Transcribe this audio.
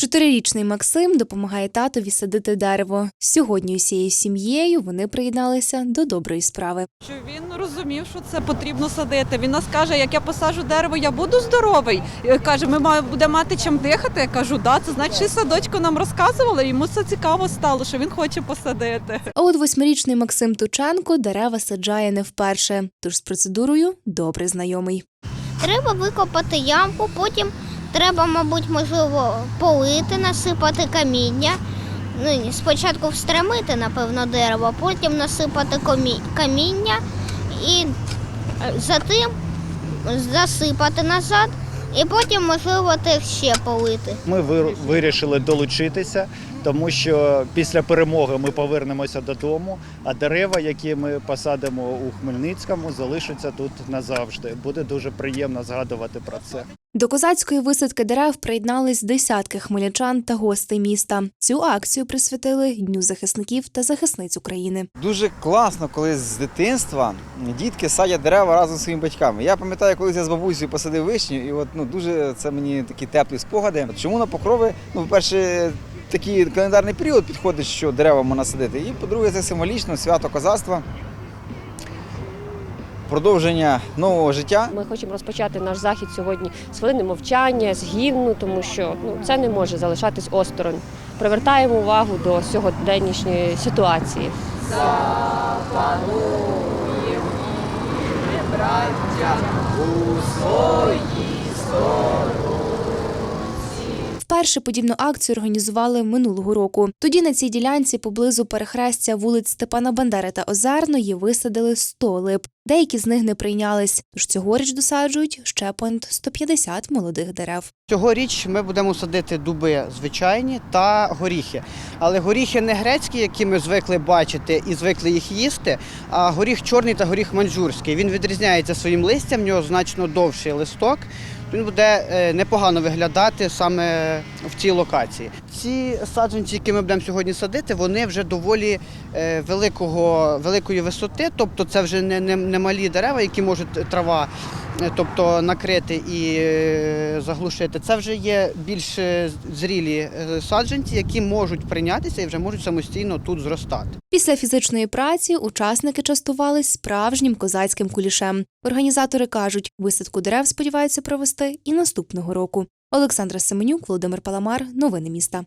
Чотирирічний Максим допомагає татові садити дерево. Сьогодні усією сім'єю вони приєдналися до доброї справи. Що він розумів, що це потрібно садити. Він нас каже, як я посаджу дерево, я буду здоровий. Каже, ми будемо мати чим дихати. Я кажу, да, це значить, садочку нам розказували. Йому це цікаво стало, що він хоче посадити. А от восьмирічний Максим Тученко дерева саджає не вперше, тож з процедурою добре знайомий. Треба викопати ямку, потім треба, мабуть, можливо, полити, насипати каміння. Ну, спочатку встремити, напевно, дерево, потім насипати каміння і е, затим засипати назад, і потім, можливо, теж ще полити. Ми вирішили долучитися, тому що після перемоги ми повернемося додому, а дерева, які ми посадимо у Хмельницькому, залишаться тут назавжди. Буде дуже приємно згадувати про це. До козацької висадки дерев приєднались десятки хмельничан та гостей міста. Цю акцію присвятили Дню захисників та захисниць України. Дуже класно, коли з дитинства дітки садять дерева разом зі своїми батьками. Я пам'ятаю, колись я з бабусею посадив вишню, і от ну дуже це мені такі теплі спогади. Чому на покрови? Ну, по-перше, такий календарний період підходить, що дерева можна садити. І по-друге, це символічно свято козацтва. Продовження нового життя. Ми хочемо розпочати наш захід сьогодні з хвилини мовчання, з гімну, тому що ну, це не може залишатись осторонь. Привертаємо увагу до сьогоднішньої ситуації. Вперше подібну акцію організували минулого року. Тоді на цій ділянці поблизу перехрестя вулиць Степана Бандери та Озерної висадили 100 лип. Деякі з них не прийнялись, тож цьогоріч досаджують ще понад 150 молодих дерев. Цьогоріч ми будемо садити дуби звичайні та горіхи. Але горіхи не грецькі, які ми звикли бачити і звикли їх їсти, а горіх чорний та горіх манджурський. Він відрізняється своїм листям, в нього значно довший листок. Він буде е, непогано виглядати саме в цій локації. Ці саджанці, які ми будемо сьогодні садити, вони вже доволі е, великого, великої висоти, тобто це вже не, не, не малі дерева, які можуть трава е, тобто накрити і е, заглушити. Це вже є більш е, зрілі е, саджанці, які можуть прийнятися і вже можуть самостійно тут зростати. Після фізичної праці учасники частувались справжнім козацьким кулішем. Організатори кажуть, висадку дерев сподіваються провести і наступного року. Олександра Семенюк, Володимир Паламар. Новини міста.